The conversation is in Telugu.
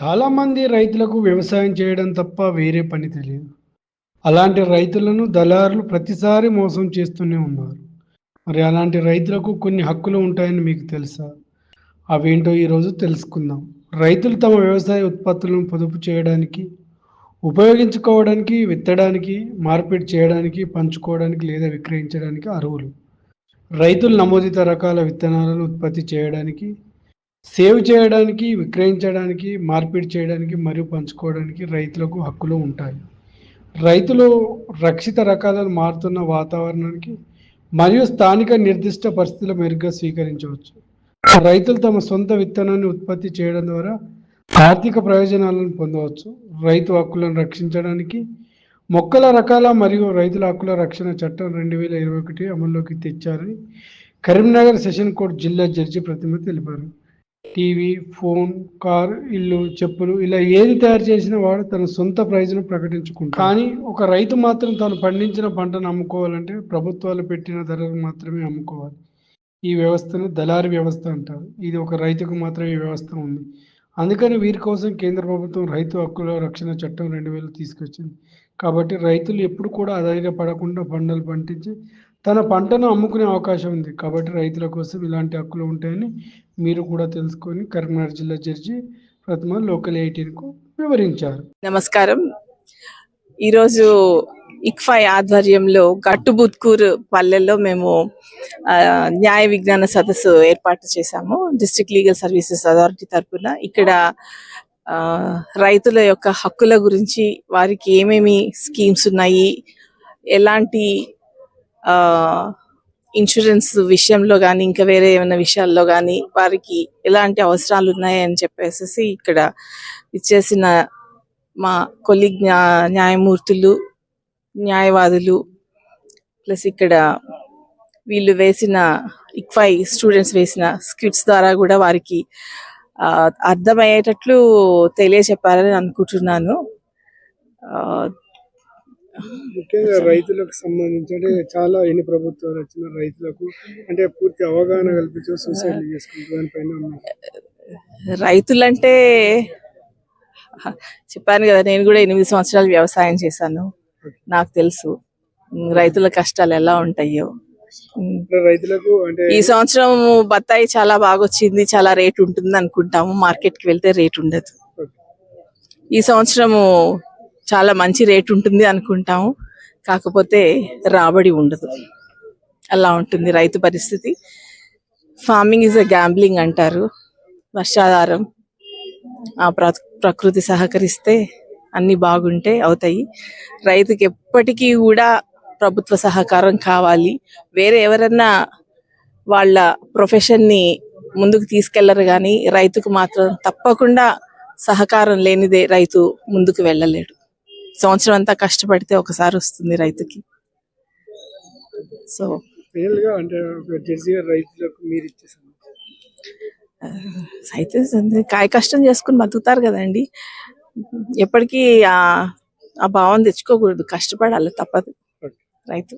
చాలామంది రైతులకు వ్యవసాయం చేయడం తప్ప వేరే పని తెలియదు. అలాంటి రైతులను దళారులు ప్రతిసారి మోసం చేస్తూనే ఉన్నారు. మరి అలాంటి రైతులకు కొన్ని హక్కులు ఉంటాయని మీకు తెలుసా? అవేంటో ఈరోజు తెలుసుకుందాం. రైతులు తమ వ్యవసాయ ఉత్పత్తులను పొదుపు చేయడానికి ఉపయోగించుకోవడానికి విత్తడానికి మార్పిడి చేయడానికి పంచుకోవడానికి లేదా విక్రయించడానికి అర్హులు. రైతులు నమోదిత రకాల విత్తనాలను ఉత్పత్తి చేయడానికి సేవ్ చేయడానికి విక్రయించడానికి మార్పిడి చేయడానికి మరియు పంచుకోవడానికి రైతులకు హక్కులు ఉంటాయి. రైతులు రక్షిత రకాలను మారుతున్న వాతావరణానికి మరియు స్థానిక నిర్దిష్ట పరిస్థితుల మెరుగ్గా స్వీకరించవచ్చు. రైతులు తమ సొంత విత్తనాన్ని ఉత్పత్తి చేయడం ద్వారా ఆర్థిక ప్రయోజనాలను పొందవచ్చు. రైతు హక్కులను రక్షించడానికి మొక్కల రకాల మరియు రైతుల హక్కుల రక్షణ చట్టం రెండు వేల ఇరవై ఒకటి అమల్లోకి తెచ్చారని కరీంనగర్ సెషన్ కోర్టు జిల్లా జడ్జి ప్రతిమ తెలిపారు. టీవీ ఫోన్ కార్ ఇల్లు చెప్పులు ఇలా ఏది తయారు చేసినా వాడు తన సొంత ప్రైజ్ను ప్రకటించుకుంటాడు. కానీ ఒక రైతు మాత్రం తాను పండించిన పంటను అమ్ముకోవాలంటే ప్రభుత్వాలు పెట్టిన ధరకు మాత్రమే అమ్ముకోవాలి. ఈ వ్యవస్థను దళారి వ్యవస్థ అంటారు. ఇది ఒక రైతుకు మాత్రమే ఈ వ్యవస్థ ఉంది. అందుకని వీరి కోసం కేంద్ర ప్రభుత్వం రైతు హక్కుల రక్షణ చట్టం రెండు వేలు తీసుకొచ్చింది. కాబట్టి రైతులు ఎప్పుడు కూడా అధైర్యపడకుండా పంటలు పండించి తన పంటను అమ్ముకునే అవకాశం ఉంది. కాబట్టి రైతుల కోసం ఇలాంటి హక్కులు ఉంటాయని మీరు కూడా తెలుసుకొని కరీంనగర్ జిల్లా జడ్జి ప్రతిమ లోకల్ ఎయిటీన్కు వివరించారు. నమస్కారం. ఈరోజు ఇక్ఫై ఆధ్వర్యంలో గట్టుబుత్కూరు పల్లెల్లో మేము న్యాయ విజ్ఞాన సదస్సు ఏర్పాటు చేశాము. డిస్ట్రిక్ట్ లీగల్ సర్వీసెస్ అథారిటీ తరపున ఇక్కడ రైతుల యొక్క హక్కుల గురించి వారికి ఏమేమి స్కీమ్స్ ఉన్నాయి ఎలాంటి ఇన్సూరెన్స్ విషయంలో కానీ ఇంకా వేరే ఏమైనా విషయాల్లో కానీ వారికి ఎలాంటి అవసరాలు ఉన్నాయి అని చెప్పేసి ఇక్కడ ఇచ్చేసిన మా కొలి న్యాయమూర్తులు న్యాయవాదులు ప్లస్ ఇక్కడ వీళ్ళు వేసిన ఇక్వై స్టూడెంట్స్ వేసిన స్క్రిప్ట్స్ ద్వారా కూడా వారికి ఆ, అర్థమయ్యేటట్లు తెలియచెప్పారని అనుకుంటున్నాను. ఆ, ముఖ్యంగా రైతులకు సంబంధించి అంటే చాలా ఎన్ని ప్రభుత్వాలు వచ్చిన రైతులకు అంటే పూర్తి అవగాహన కల్పించి సూసైడ్ చేసుకుంటారు దానిపైన. రైతులంటే చెప్పాను కదా నేను కూడా ఎనిమిది సంవత్సరాలు వ్యవసాయం చేశాను. నాకు తెలుసు. రైతుల కష్టాలు ఎలా ఉంటాయో. రైతులకు అంటే ఈ సంవత్సరం బత్తాయి చాలా బాగా వచ్చింది చాలా రేట్ ఉంటుంది అనుకుంటాము మార్కెట్కి వెళ్తే రేట్ ఉండదు. ఈ సంవత్సరము చాలా మంచి రేట్ ఉంటుంది అనుకుంటాము. కాకపోతే రాబడి ఉండదు. అలా ఉంటుంది రైతు పరిస్థితి. ఫార్మింగ్ ఇస్ అ గ్యాంబ్లింగ్ అంటారు. వర్షాధారం ఆ ప్ర- ప్రకృతి సహకరిస్తే అన్ని బాగుంటే అవుతాయి. రైతుకి ఎప్పటికీ కూడా ప్రభుత్వ సహకారం కావాలి. వేరే ఎవరన్నా వాళ్ళ ప్రొఫెషన్ని ముందుకు తీసుకెళ్ళరు కానీ రైతుకు మాత్రం తప్పకుండా సహకారం లేనిదే రైతు ముందుకు వెళ్ళలేడు. సంవత్సరం అంతా కష్టపడితే ఒకసారి వస్తుంది రైతుకి. సో. అయితే కాయ కష్టం చేసుకుని బతుకుతారు కదండి. ఎప్పటికీ ఆ భావం తెచ్చుకోకూడదు. కష్టపడాలి తప్పదు రైతు.